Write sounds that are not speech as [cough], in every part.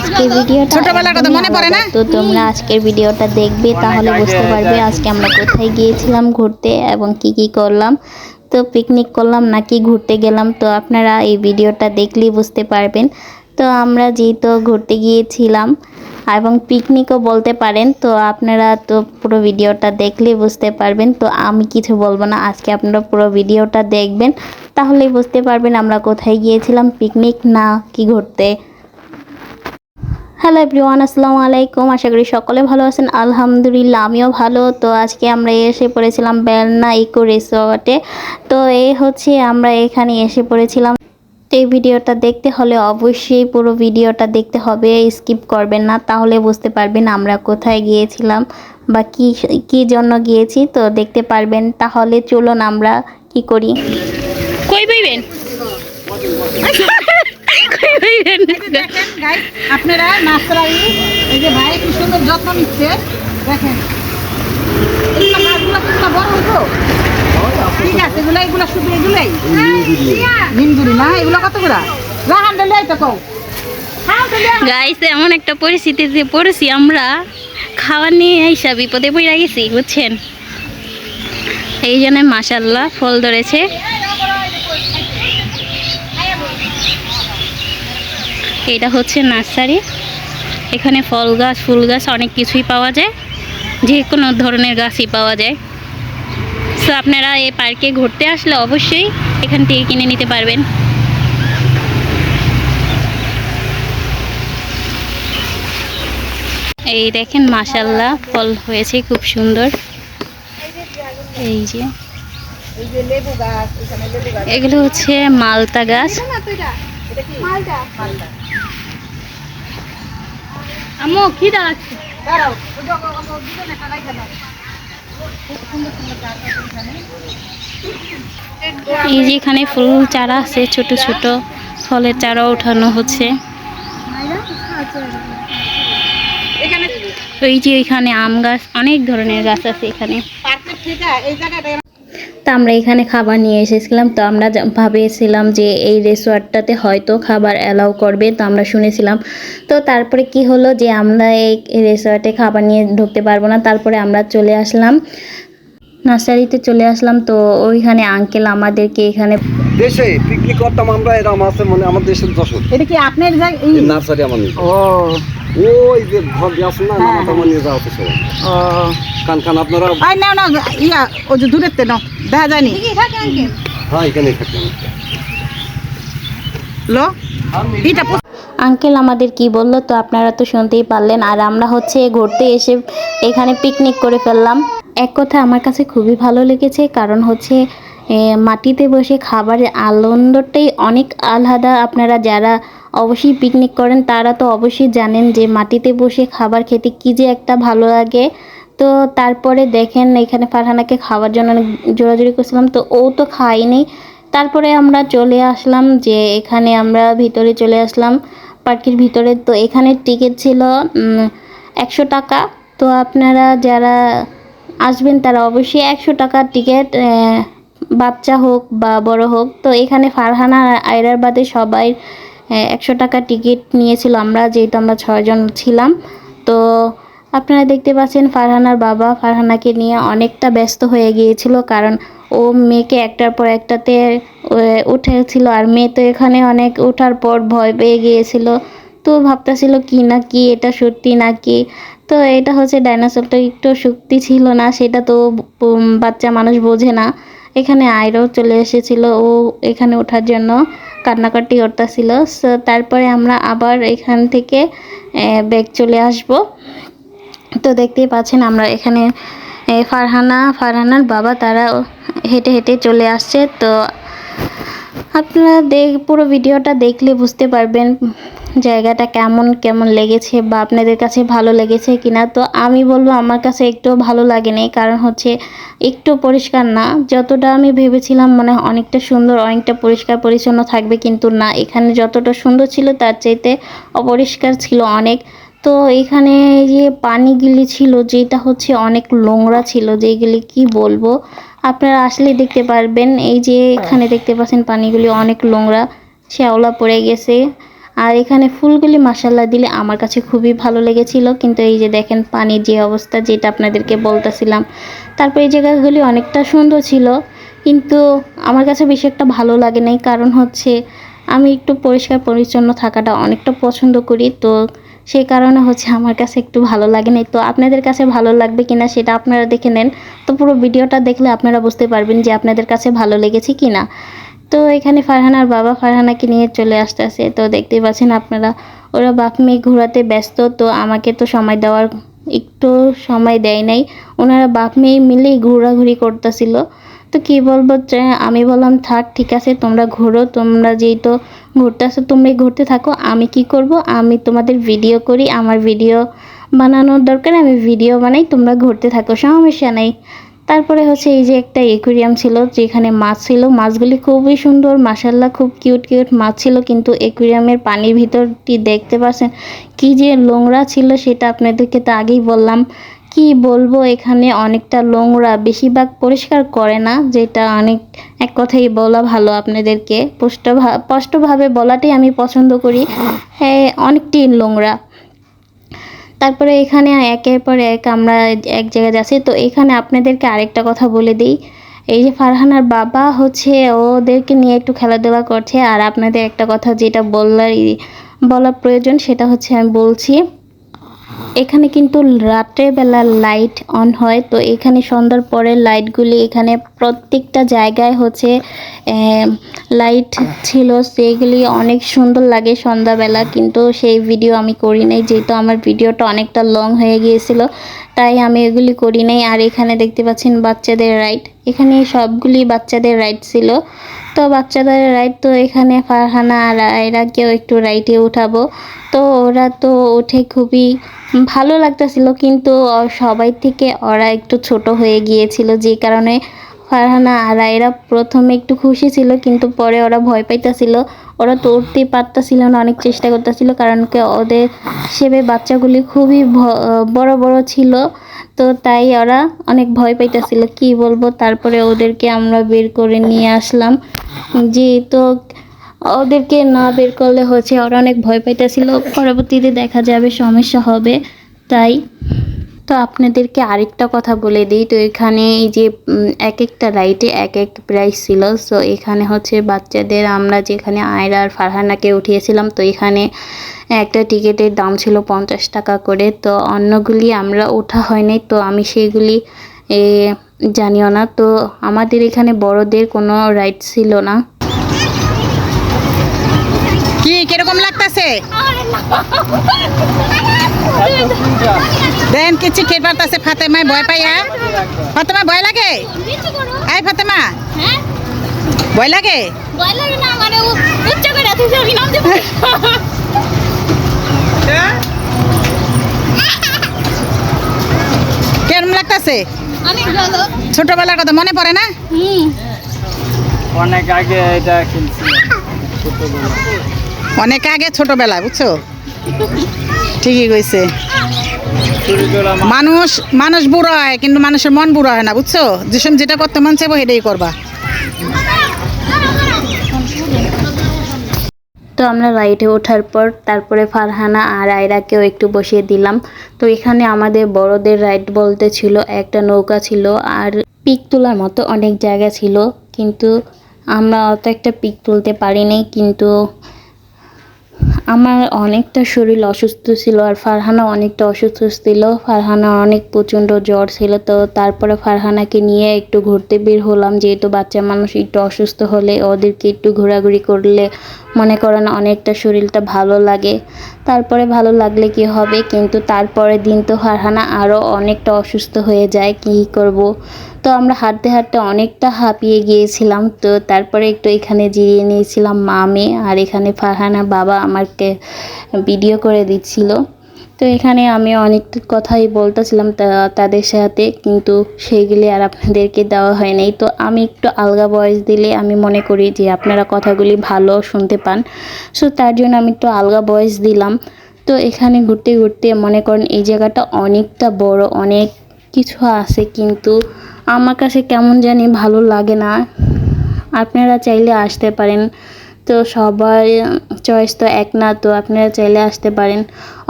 আজকের ভিডিওটা ছোটবেলার কথা মনে পড়ে না? তো তোমরা আজকের ভিডিওটা দেখবে তাহলে বুঝতে পারবে আজকে আমরা কোথায় গিয়েছিলাম ঘুরতে এবং কি কি করলাম। তো পিকনিক করলাম নাকি ঘুরতে গেলাম তো আপনারা এই ভিডিওটা দেখলেই বুঝতে পারবেন। তো আমরা যেহেতু ঘুরতে গিয়েছিলাম এবং পিকনিকও বলতে পারেন তো আপনারা তো পুরো ভিডিওটা দেখলেই বুঝতে পারবেন। তো আমি কিছু বলব না আজকে আপনারা পুরো ভিডিওটা দেখবেন তাহলেই বুঝতে পারবেন আমরা কোথায় গিয়েছিলাম পিকনিক না কি ঘুরতে। হ্যালো এভরিওয়ান আসসালামু আলাইকুম। আশা করি সকলে ভালো আছেন। আলহামদুলিল্লাহ আমিও ভালো। তো আজকে আমরা এসে পড়েছিলাম বেলনা ইকো রিসর্টে। তো এই হচ্ছে আমরা এখানে এসে পড়েছিলাম। তো এই ভিডিওটা দেখতে হলে অবশ্যই পুরো ভিডিওটা দেখতে হবে স্কিপ করবেন না। তাহলে বুঝতে পারবেন আমরা কোথায় গিয়েছিলাম বা কি কি জন্য গিয়েছি। তো দেখতে পারবেন। তাহলে চলুন আমরা কি করি। কই বইবেন [laughs] আপনারা নার্সারি এই যে ভাই কি সুন্দর যত্ন নিচ্ছে দেখেন। এগুলো গাছগুলো কোনটা বড় হইতো ঠিক আছে এগুলো এগুলো শুধু এগুলাই? নিমগুড়ি না এগুলো কত করে? রাহান ডলে তো কও। খাও তো লিয়া। গাইস এমন একটা পরিস্থিতিতে পড়েছি আমরা খাওয়া নিয়ে আইসা বিপদে পড়ে গেছি বুঝছেন? এই জন্য মাসাল্লাহ ফল ধরেছে। এটা হচ্ছে নার্সারি। এখানে ফল গাছ ফুল গাছ অনেক কিছুই পাওয়া যায়। যে কোনো ধরনের গাছই পাওয়া যায়। সো আপনারা এই পার্কে ঘুরতে আসলে অবশ্যই এখান থেকে কিনে নিতে পারবেন। এই দেখেন মাশাল্লাহ ফল হয়েছে খুব সুন্দর। এই যে। এগুলো হচ্ছে মালতা গাছ। এটা এটা কি? মালটা। মালটা। দাঁড়াও দুজনে এই যে এখানে ফুল চারা আছে ছোট ছোট। ফলের চারা উঠানো হচ্ছে। এই যে এখানে আম গাছ অনেক ধরনের গাছ আছে এখানে। এই আমরা এখানে খাবার নিয়ে এসেছিলাম। তো আমরা ভাবেছিলাম যে এই রেসর্টটাতে হয়তো খাবার অ্যালাউ করবে তো আমরা শুনেছিলাম। তো তারপরে কি হলো যে আমরা এই রেসর্টে খাবার নিয়ে ঢুকতে পারব না তারপরে আমরা চলে আসলাম। নার্সারিতে চলে আসলাম তো ওইখানে আঙ্কেল আমাদেরকে এখানে দেশে পিকনিক করতাম আমরা এরকম আছে মানে আমার দেশের যশোর এটা কি আপনার নার্সারি আমার ও। ওই যে ঘর না হ্যাঁ, নিয়ে যাওয়া হতো সবাই। ও। কান আপনারা আই নাও না ইয়া ওই যে দূরের তে নাও দেখা যায়নি। হ্যাঁ থাকতেন লো এটা আঙ্কেল আমাদের কি বলল? তো আপনারা তো শুনতেই পারলেন আর আমরা হচ্ছে ঘুরতে এসে এখানে পিকনিক করে ফেললাম। এক কথা আমার কাছে খুবই ভালো লেগেছে কারণ হচ্ছে মাটিতে বসে খাবারের আনন্দটাই অনেক আলাদা। আপনারা যারা অবশ্যই পিকনিক করেন, তারা তো অবশ্যই জানেন যে মাটিতে বসে খাবার খেতে কী যে একটা ভালো লাগে। তো তারপরে দেখেন, এখানে ফারহানাকে খাওয়ার জন্য অনেক করছিলাম, তো ও তো খায়নি। তারপরে আমরা চলে আসলাম যে এখানে আমরা ভিতরে চলে আসলাম। পার্কের ভিতরে তো এখানে টিকিট ছিল একশো টাকা। তো আপনারা যারা আসবেন, তারা অবশ্যই একশো টাকার টিকিট বাচ্চা হোক বা বড় হোক, তো এখানে ফারহানা আয়রার বাদে সবাই একশো টাকা টিকিট নিয়েছিল আমরা, যেহেতু আমরা ছয়জন ছিলাম। তো আপনারা দেখতে পাচ্ছেন ফারহানার বাবা ফারহানাকে নিয়ে অনেকটা ব্যস্ত হয়ে গিয়েছিল, কারণ ও মেয়েকে একটার পর একটাতে উঠেছিল আর মেয়ে তো এখানে অনেক ওঠার পর ভয় পেয়ে গিয়েছিল। তো ভাবতেছিল কি না কি, এটা সত্যি না কি? তো এটা হচ্ছে ডাইনোসরটা একটু শক্তি ছিল না, সেটা তো বাচ্চা মানুষ বোঝে না। এখানে আয়রাও চলে এসেছিল, ও এখানে ওঠার জন্য কান্নাকাটি করতেছিল। তারপরে আমরা আবার এখান থেকে ব্যাগ চলে আসব। তো দেখতেই পাচ্ছেন আমরা এখানে ফারহানা, ফারহানার বাবা তারা হেঁটে হেঁটে চলে আসছে। তো আপনারা দেখ, পুরো ভিডিওটা দেখলে বুঝতে পারবেন জায়গাটা কেমন কেমন লেগেছে বা আপনাদের কাছে ভালো লেগেছে কিনা। তো আমি বলব আমার কাছে একটু ভালো লাগেনি, কারণ হচ্ছে একটু পরিষ্কার না। যতটা আমি ভেবেছিলাম মানে অনেকটা সুন্দর, অনেকটা পরিষ্কার পরিচ্ছন্ন থাকবে কিন্তু না। এখানে যতটা সুন্দর ছিল তার চাইতে অপরিষ্কার ছিল অনেক। তো এখানে যে পানিগুলি ছিল যেটা হচ্ছে অনেক নোংরা ছিল যেগুলি কি বলব? আপনারা আসলে দেখতে পারবেন, এই যে এখানে দেখতে পাচ্ছেন পানিগুলি অনেক নোংরা, শ্যাওলা পড়ে গেছে। আর এখানে ফুলগুলি মাসাল্লা দিলে আমার কাছে খুবই ভালো লেগেছিল, কিন্তু এই যে দেখেন পানির যে অবস্থা যেটা আপনাদেরকে বলতেছিলাম, তারপর এই জায়গাগুলি অনেকটা সুন্দর ছিল, কিন্তু আমার কাছে বেশি একটা ভালো লাগে নাই, কারণ হচ্ছে আমি একটু পরিষ্কার পরিচ্ছন্ন থাকাটা অনেকটা পছন্দ করি, তো সেই কারণে হচ্ছে আমার কাছে একটু ভালো লাগে নাই। তো আপনাদের কাছে ভালো লাগবে কিনা সেটা আপনারা দেখে নেন। তো পুরো ভিডিওটা দেখলে আপনারা বুঝতে পারবেন যে আপনাদের কাছে ভালো লেগেছে কি না তো এখানে ফারহানার বাবা ফারহানাকে নিয়ে চলে আসতেছে তো দেখতেই পাচ্ছেন আপনারা, ওরা বাপ মেয়ে ঘোরাতে ব্যস্ত, তো আমাকে তো সময় দেওয়ার একটু সময় দেয় নাই। ওনারা বাপ মেয়ে মিলেই ঘোরাঘুরি করতেছিল। তো কি বলব আমি বললাম, থাক, ঠিক আছে, তোমরা ঘোরো, তোমরা যেই তো ঘুরতে আসো তোমরা ঘুরতে থাকো। আমি কি করব? আমি তোমাদের ভিডিও করি, আমার ভিডিও বানানোর দরকার, আমি ভিডিও বানাই, তোমরা ঘুরতে থাকো, সমস্যা নেই। তারপরে হচ্ছে এই যে একটা একুরিয়াম ছিল, যেখানে মাছ ছিল। মাছগুলি খুবই সুন্দর মাসাল্লাহ খুব কিউট কিউট মাছ ছিল, কিন্তু একুরিয়ামের পানির ভিতরটি দেখতে পাচ্ছেন, কি যে নোংরা ছিল সেটা আপনাদেরকে তো আগেই বললাম। কি বলব, এখানে অনেকটা নোংরা, বেশিরভাগ পরিষ্কার করে না, যেটা অনেক, এক কথাই বলা ভালো আপনাদেরকে। স্পষ্ট স্পষ্টভাবে বলাটাই আমি পছন্দ করি। হ্যাঁ অনেকটি নোংরা। তারপরে এখানে একের পর এক আমরা এক জায়গায় যাচ্ছি। তো এখানে আপনাদেরকে আরেকটা কথা বলে দিই। এই যে ফারহানার বাবা হচ্ছে, ওদেরকে নিয়ে একটু খেলাধুলা করছে। আর আপনাদের একটা কথা যেটা বলার বলা প্রয়োজন সেটা হচ্ছে আমি বলছি। এখানে কিন্তু রাতের বেলা লাইট অন হয়, তো এখানে সন্ধ্যার পরে লাইটগুলি এখানে প্রত্যেকটা জায়গায় হচ্ছে লাইট ছিল সেইগুলি অনেক সুন্দর লাগে সন্ধ্যাবেলা, কিন্তু সেই ভিডিও আমি করি নাই, যেহেতু আমার ভিডিওটা অনেকটা লং হয়ে গিয়েছিল, তাই আমি এগুলি করি নাই, আর এখানে দেখতে পাচ্ছেন বাচ্চাদের রাইড এখানে সবগুলি বাচ্চাদের রাইড ছিল, তো বাচ্চাদের রাইড তো এখানে ফারহানা আর এরাকেও একটু রাইডে উঠাবো, তো ওরা তো উঠে খুবই ভালো লাগতেছিল, কিন্তু সবাই থেকে ওরা একটু ছোট হয়ে গিয়েছিল, যে কারণে ফারহানা আর এরা প্রথমে একটু খুশি ছিল, কিন্তু পরে ওরা ভয় পাইতেছিল। ওরা তো পারতেছিল না, অনেক চেষ্টা করতেছিল, কারণ কি ওদের হিসেবে বাচ্চাগুলি খুবই বড় বড় ছিল। তো তাই ওরা অনেক ভয় পাইতেছিল, কি বলব? তারপরে ওদেরকে আমরা বের করে নিয়ে আসলাম। যেহেতু ওদেরকে না বের করলে হচ্ছে ওরা অনেক ভয় পাইতেছিল। পরবর্তীতে দেখা যাবে সমস্যা হবে, তাই। তো আপনাদেরকে আরেকটা কথা বলে দিই, তো এখানে এই যে এক একটা রাইডে এক এক প্রাইস ছিল। সো এখানে হচ্ছে বাচ্চাদের আমরা যেখানে আয়রা আর ফারহানাকে উঠিয়েছিলাম, তো এখানে একটা টিকিটের দাম ছিল পঞ্চাশ টাকা করে। তো অন্যগুলি আমরা ওঠা হয়নি তো আমি সেগুলি জানিও না। তো আমাদের এখানে বড়দের কোনো রাইড ছিল না। কি কীরকম লাগতাছে? দেন কিছু কে পারতাছে ফাতেমায় ভয় পাইয়া। ফাতেমা ভয় লাগে? আই ফাতেমা। হ্যাঁ ভয় লাগে? ভয় লাগে না মানে উচ্চ করে তুই আমি নাম দেবো কেরম লাগতাছে? অনেক ভালো ছোটবেলার কথা মনে পড়ে না? হুম। অনেক আগে এটা খেলছি অনেক আগে ছোটবেলা বুঝছ? ঠিকই কইছে। মানুষ মানুষ বুড়ো হয়, কিন্তু মানুষের মন বুড়ো হয় না, বুঝছ? যেসব যেটা করতে মন চাইব সেটাই করবা। তো আমরা রাইডে ওঠার পর তারপরে ফারহানা আর আয়রাকেও একটু বসিয়ে দিলাম। তো এখানে আমাদের বড়দের রাইড বলতে ছিল, একটা নৌকা ছিল আর পিক তোলার মতো অনেক জায়গা ছিল। কিন্তু আমরা অত একটা পিক তুলতে পারিনি, কিন্তু আমার অনেকটা শরীর অসুস্থ ছিল আর ফারহানা অনেকটা অসুস্থ ছিল। ফারহানা অনেক প্রচণ্ড জ্বর ছিল, তো তারপরে ফারহানাকে নিয়ে একটু ঘুরতে বের হলাম। যেহেতু বাচ্চা মানুষ একটু অসুস্থ হলে ওদেরকে একটু ঘোরাঘুরি করলে মনে করেন অনেকটা শরীরটা ভালো লাগে। তারপরে ভালো লাগলে কি হবে? কিন্তু তারপরে দিন তো হারহানা আরও অনেকটা অসুস্থ হয়ে যায়, কী করব? তো আমরা হাঁটতে হাঁটতে অনেকটা হাঁপিয়ে গিয়েছিলাম। তো তারপরে একটু এখানে জিরিয়ে নিয়েছিলাম মামে আর এখানে ফারহানা বাবা আমাকে ভিডিও করে দিচ্ছিল। তো এখানে আমি অনেক কথাই বলতেছিলাম তাদের সাথে, কিন্তু সেইগুলি আর আপনাদেরকে দেওয়া হয় নাই। তো আমি একটু আলগা ভয়েস দিলে আমি মনে করি যে আপনারা কথাগুলি ভালো শুনতে পান। সো তার জন্য আমি একটু আলগা ভয়েস দিলাম। তো এখানে ঘুরতে ঘুরতে মনে করেন এই জায়গাটা অনেকটা বড়, অনেক কিছু আছে, কিন্তু আমার কাছে কেমন জানি ভালো লাগে না। আপনারা চাইলে আসতে পারেন। তো সবার চয়েস তো এক না, তো আপনারা চাইলে আসতে পারেন।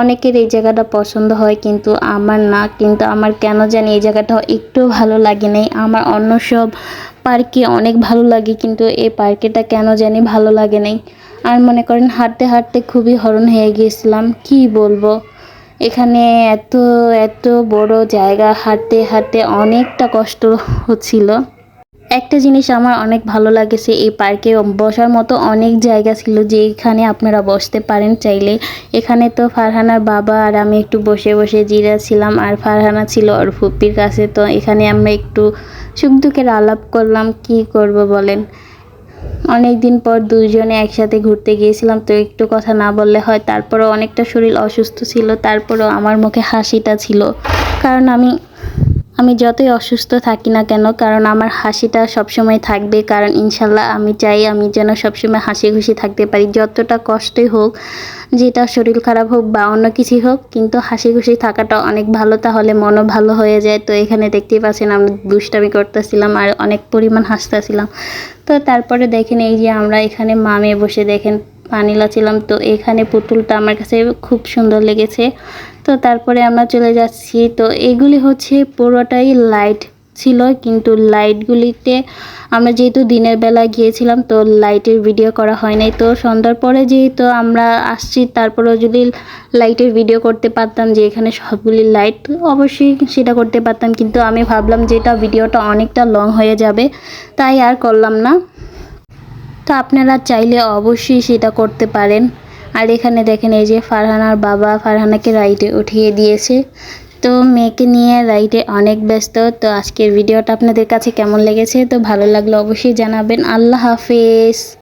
অনেকের এই জায়গাটা পছন্দ হয় কিন্তু আমার না, কিন্তু আমার কেন জানি এই জায়গাটা একটু ভালো লাগে নাই। আমার অন্য সব পার্কে অনেক ভালো লাগে কিন্তু এই পার্কেটা কেন জানি ভালো লাগে নাই। আর মনে করেন হাঁটতে হাঁটতে খুবই হরণ হয়ে গিয়েছিলাম, কি বলব? এখানে এত এত বড় জায়গা, হাঁটতে হাঁটতে অনেকটা কষ্ট হচ্ছিল। একটা জিনিস আমার অনেক ভালো লাগেছে এই পার্কে বসার মতো অনেক জায়গা ছিল যে এখানে আপনারা বসতে পারেন চাইলে। এখানে তো ফারহানার বাবা আর আমি একটু বসে বসে জিরা ছিলাম আর ফারহানা ছিল ওর ফুপির কাছে। তো এখানে আমরা একটু সুখ দুঃখের আলাপ করলাম, কি করব বলেন? অনেক দিন পর দুজনে একসাথে ঘুরতে গিয়েছিলাম, তো একটু কথা না বললে হয়। তারপরও অনেকটা শরীর অসুস্থ ছিল, তারপরও আমার মুখে হাসিটা ছিল। কারণ আমি আমি যতই অসুস্থ থাকি না কেন, কারণ আমার হাসিটা সবসময় থাকবে, কারণ ইনশাল্লাহ আমি চাই আমি যেন সবসময় হাসি খুশি থাকতে পারি, যতটা কষ্টই হোক, যেটা শরীর খারাপ হোক বা অন্য কিছুই হোক, কিন্তু হাসি খুশি থাকাটা অনেক ভালো, তাহলে মনও ভালো হয়ে যায়। তো এখানে দেখতেই পাচ্ছেন আমরা দুষ্টামি করতেছিলাম আর অনেক পরিমাণ হাসতেছিলাম। তো তারপরে দেখেন এই যে আমরা এখানে মামে বসে দেখেন পানি লাছিলাম তো এখানে পুতুলটা আমার কাছে খুব সুন্দর লেগেছে। তো তারপরে আমরা চলে যাচ্ছি। তো এগুলি হচ্ছে পুরোটাই লাইট ছিল, কিন্তু লাইটগুলিতে আমরা যেহেতু দিনের বেলা গিয়েছিলাম, তো লাইটের ভিডিও করা হয় নাই। তো সন্ধ্যার পরে যেহেতু আমরা আসছি, তারপরেও যদি লাইটের ভিডিও করতে পারতাম যে এখানে সবগুলি লাইট অবশ্যই সেটা করতে পারতাম। কিন্তু আমি ভাবলাম যে এটা ভিডিওটা অনেকটা লং হয়ে যাবে, তাই আর করলাম না। তো আপনারা চাইলে অবশ্যই সেটা করতে পারেন। আর এখানে দেখেন, এই যে ফারহানার বাবা ফারহানাকে রাইডে উঠিয়ে দিয়েছে। তো মেয়েকে নিয়ে রাইডে অনেক ব্যস্ত। তো আজকের ভিডিওটা আপনাদের কাছে কেমন লেগেছে? তো ভালো লাগলে অবশ্যই জানাবেন। আল্লাহ হাফেজ।